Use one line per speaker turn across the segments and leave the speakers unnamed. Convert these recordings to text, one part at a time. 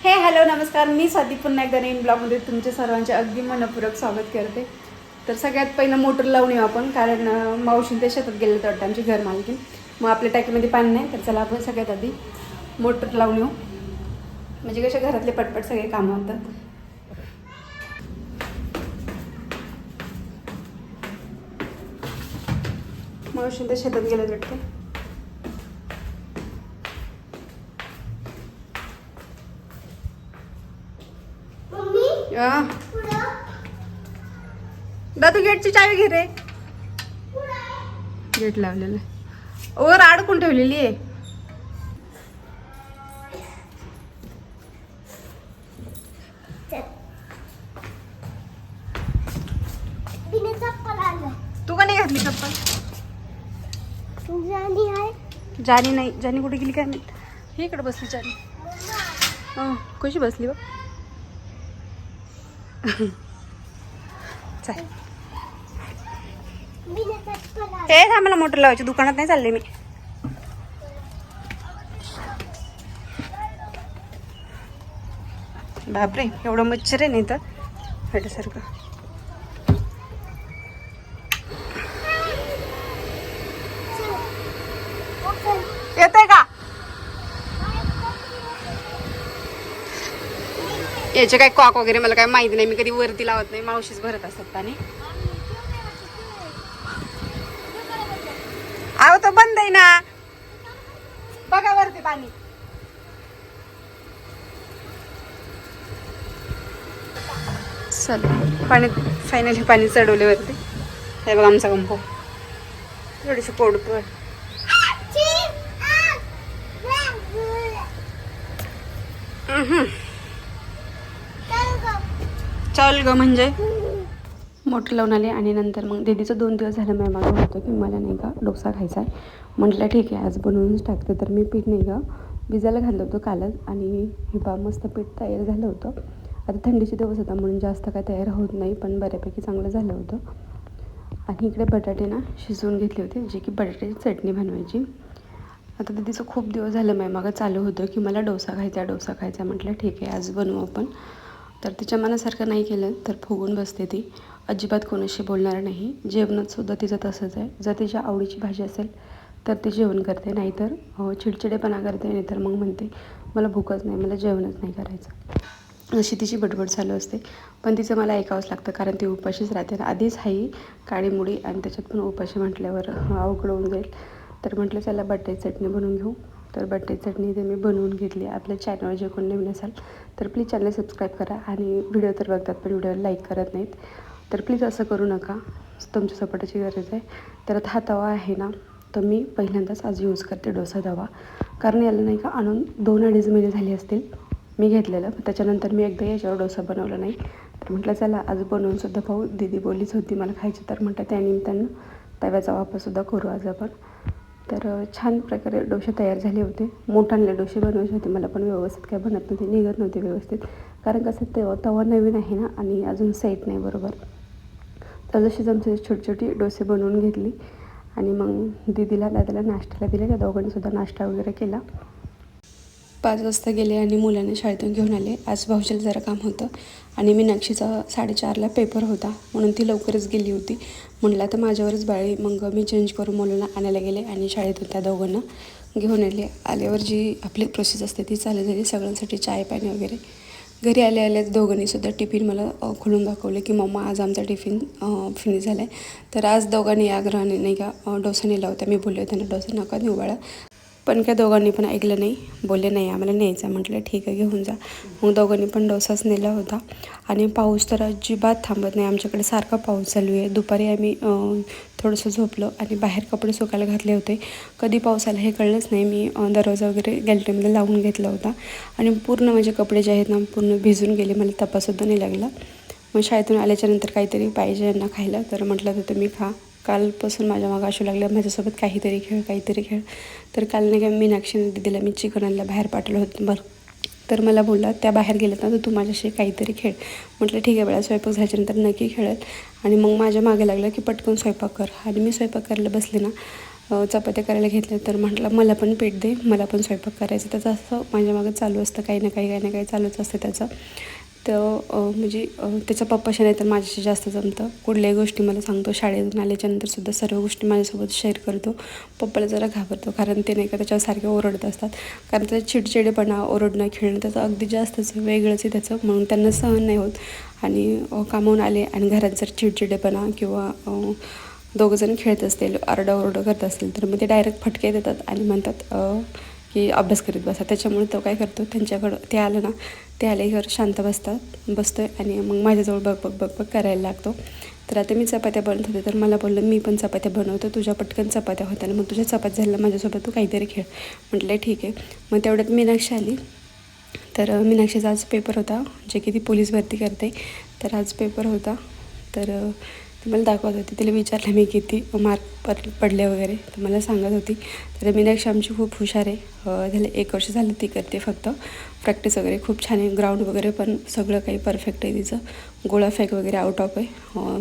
हे हॅलो नमस्कार. मी स्वाती पुन्हा एकदा नवीन ब्लॉगमध्ये तुमच्या सर्वांचे अगदी मनपूर्वक स्वागत करते. तर सगळ्यात पहिलं मोटर लावून येऊ आपण कारण अं, मावशी ते शेतात गेले तर वाटतं आमची घर मालकी मग आपल्या टाकीमध्ये पाणी नाही तर चला आपण सगळ्यात आधी मोटर लावून येऊ. म्हणजे कसे घरातले पटपट सगळे कामं होतात. मावशी ते शेतात गेले वाटते. दादू गेटची चावी घे रे. गेट लावलेलं. वर अडकून ठेवलेली आहे. तू का नाही घातली चप्पल?
आली आहे
जानी नाही. जानी कुठे गेली काय माहीत? ही इकडे बसली जानी. हो कशी बसली बघ चालेल
बिना चप्पल आलं
हे मला मोटर लावायची. दुकानात नाही चालले मी. बापरे एवढं मच्छर आहे नाही तर फेटासारखं येत आहे का? याचे काय कॉक वगैरे मला काय माहिती नाही. मी कधी वरती लावत नाही. मावशीच भरत असतात पाणी. अहो तो बंद आहे ना. बघा वरती पाणी. चल पाणी फायनली पाणी चढवले वरती. हे बघा आमचा कंपो थोडीशी पोडतोय चाल ग म्हणजे? मोटर लावून आले आणि नंतर मग दीदीचं दोन दिवस झालं मी मागं होतं की मला नाही का डोसा खायचा आहे. म्हटलं ठीक आहे आज बनवूनच टाकते. तर मी पीठ नाही का भिजायला घातलं होतं कालच आणि हिबा मस्त पीठ तयार झालं होतं. आता थंडीचे दिवस होता म्हणून जास्त काय तयार होत नाही पण बऱ्यापैकी चांगलं झालं होतं. आणि इकडे बटाटे ना शिजवून घेतले होते जे की बटाट्याची चटणी बनवायची. आता दीदीचं खूप दिवस झालं माझ्या मागं चालू होतं की मला डोसा खायचा डोसा खायचा म्हटलं ठीक आहे आज बनवू आपण. तर तिच्या मनासारखं नाही केलं तर फुगून बसते ती. अजिबात कोणाशी बोलणार नाही. जेवणातसुद्धा तिचं तसंच आहे. जर तिच्या आवडीची भाजी असेल तर ती जेवण करते. नाहीतर चिडचिडेपणा करते. नाहीतर मग म्हणते मला भूकच नाही. मला जेवणच नाही करायचं. अशी तिची बडबड चालू असते. पण तिचं मला ऐकावंच लागतं. कारण ती उपाशीच राहते. आधीच हाई काळी मुडी आणि त्याच्यात पण उपाशी म्हटल्यावर अवघड होऊन जाईल. तर म्हटलं चला बटाई चटणी बनवून घेऊ. तर बट्टे चटणी ते मी बनवून घेतली आपल्या चॅनलवर जे कोण नवीन असाल तर प्लीज चॅनल सबस्क्राईब करा आणि व्हिडिओ तर बघतात पण व्हिडिओ लाईक करत नाहीत. तर प्लीज असं करू नका. तुमच्या सपोर्टाची गरज आहे. तर आता हा तवा आहे ना तर मी पहिल्यांदाच आज यूज करते डोसा तवा. कारण याला नाही का आणून दोन अडीच महिने झाले असतील मी घेतलेलं. त्याच्यानंतर मी एकदा याच्यावर डोसा बनवला नाही. तर म्हटलं चला आज बनवूनसुद्धा पाहू. दीदी बोलीच होती मला खायची. तर म्हटलं त्यानिमित्तानं तव्याचा वापरसुद्धा करू आज आपण. तर छान प्रकारे डोसे तयार झाले होते. मोठाले डोसे बनवायचे होते. मला पण व्यवस्थित काय बनत नव्हते. निघत नव्हते व्यवस्थित. कारण कसं ते तवा नवीन आहे ना आणि अजून सेट नाही बरोबर. तर जशी जमचे छोटी छोटी डोसे बनवून घेतली. आणि मग दीदीला दादाला नाश्त्याला दिले. त्या दोघांनीसुद्धा नाश्ता वगैरे केला. पाच वाजता गेले आणि मुलांना शाळेतून घेऊन आले. आज भाऊजीला जरा काम होतं आणि मीनाक्षीचा साडेचारला पेपर होता. म्हणून ती लवकरच गेली होती. म्हणलं तर माझ्यावरच बाळी मग मी चेंज करून मुलांना आणायला गेले आणि शाळेतून त्या दोघांना घेऊन आले. आल्यावर जी आपली प्रोसेस असते ती चालू झाली सगळ्यांसाठी चाय पाणी वगैरे. घरी आले आल्याच दोघांनीसुद्धा टिफिन मला खोलून दाखवले की मम्मा आज आमचा टिफिन फिनिश झाला आहे तर आज दोघांनी आग्रहाने नाही का डोसा नेला होता. मी बोलले होते ना डोसा नका नेऊ पण काय दोघांनी पण ऐकलं नाही. बोलले नाही आम्हाला न्यायचं म्हटलं ठीक आहे घेऊन जा. मग दोघांनी पण डोसाच नेला होता. आणि पाऊस तर अजिबात थांबत नाही. आमच्याकडे सारखा पाऊस चालू आहे. दुपारी आम्ही थोडंसं झोपलो आणि बाहेर कपडे सुकायला घातले होते. कधी पाऊस आला हे कळलंच नाही. मी दरवाजा वगैरे गॅलरीमध्ये लावून घेतला होता. आणि पूर्ण माझे कपडे जे आहेत ना पूर्ण भिजून गेले. मला तपासुद्धा नाही लागला. मग शाळेतून आल्याच्यानंतर काहीतरी पाहिजे यांना खायला. तर म्हटलं तर तुम्ही खा. कालपासून माझ्या मागं अशू लागलं माझ्यासोबत काहीतरी खेळ काहीतरी खेळ. तर काल नाही का मीनाक्षीने दिदीला मी चिकनाला बाहेर पाठवलं होतं. बरं. तर मला बोलला त्या बाहेर गेल्यात ना तर तू माझ्याशी काहीतरी खेळ. म्हटलं ठीक आहे वेळा स्वयंपाक झाल्याच्यानंतर नक्की खेळेल आणि मग माझ्या मागे लागलं की पटकन स्वयंपाक कर. आणि मी स्वयंपाक करायला बसले ना चपात्या करायला घेतल्या. तर म्हटलं मला पण पीठ दे मला पण स्वयंपाक करायचं त्याचं असं माझ्या मागं चालू असतं. काही ना काही काही ना काही चालूच असतं त्याचं. तर म्हणजे त्याचा पप्पाशी नाही तर माझ्याशी जास्त जमतं. कुठल्याही गोष्टी मला सांगतो. शाळेतून आल्याच्यानंतरसुद्धा सर्व गोष्टी माझ्यासोबत शेअर करतो. पप्पाला जरा घाबरतो कारण ते नाही का त्याच्यासारखे ओरडत असतात. कारण त्याचा चिडचिडेपणा ओरडणं खेळणं त्याचं अगदी जास्तच वेगळंच आहे त्याचं. म्हणून त्यांना सहन नाही होत. आणि कामावून आले आणि घरात जर चिडचिडेपणा किंवा दोघंजण खेळत असतील आरडाओरडं करत असतील तर मग ते डायरेक्ट फटके देतात आणि म्हणतात की अभ्यास करीत बसा. त्याच्यामुळे तो काय करतो त्यांच्याकडं ते आलं ना ते आले घर शांत बसतात बसतोय आणि मग माझ्याजवळ बघ बघ बघ बघ करायला लागतो. तर आता मी चपात्या बनवत होते तर मला बोललं मी पण चपात्या बनवतो तुझ्या पटकन चपात्या होत्या ना मग तुझ्या चपात्या झाल्या माझ्यासोबत तू काहीतरी खेळ. म्हटलं ठीक आहे. मग तेवढ्यात मीनाक्षी आली. तर मीनाक्षीचा आज पेपर होता जे की ती पोलीस भरती करते. तर आज पेपर होता. तर ती मला दाखवत होती. तिला विचारलं मी किती मार्क पड पडले वगैरे? तर मला सांगत होती. तर मीनाक्षी आमची खूप हुशार आहे. अ, झाले एक वर्ष झालं ती करते फक्त. प्रॅक्टिस वगैरे खूप छान आहे. ग्राउंड वगैरे पण सगळं काही परफेक्ट आहे तिचं. गोळा फेक वगैरे आउट ऑफ आहे.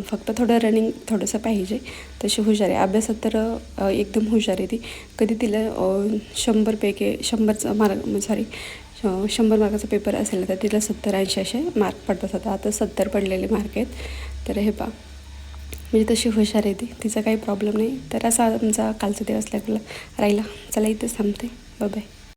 फक्त थोडं रनिंग थोडंसं पाहिजे. तशी हुशार आहे. अभ्यासात तर एकदम हुशार आहे ती. कधी तिला शंभरपैकी शंभरचं मार्क सॉरी शंभर मार्काचा पेपर असेल तर तिला सत्तर ऐंशी असे मार्क पडतात. आता आता सत्तर पडलेले मार्क आहेत. तर हे पा म्हणजे तशी हुशार आहे ती. तिचा काही प्रॉब्लेम नाही. तर असा आमचा कालचा दिवस लागला. राहिला. चला इथंच थांबते. बाय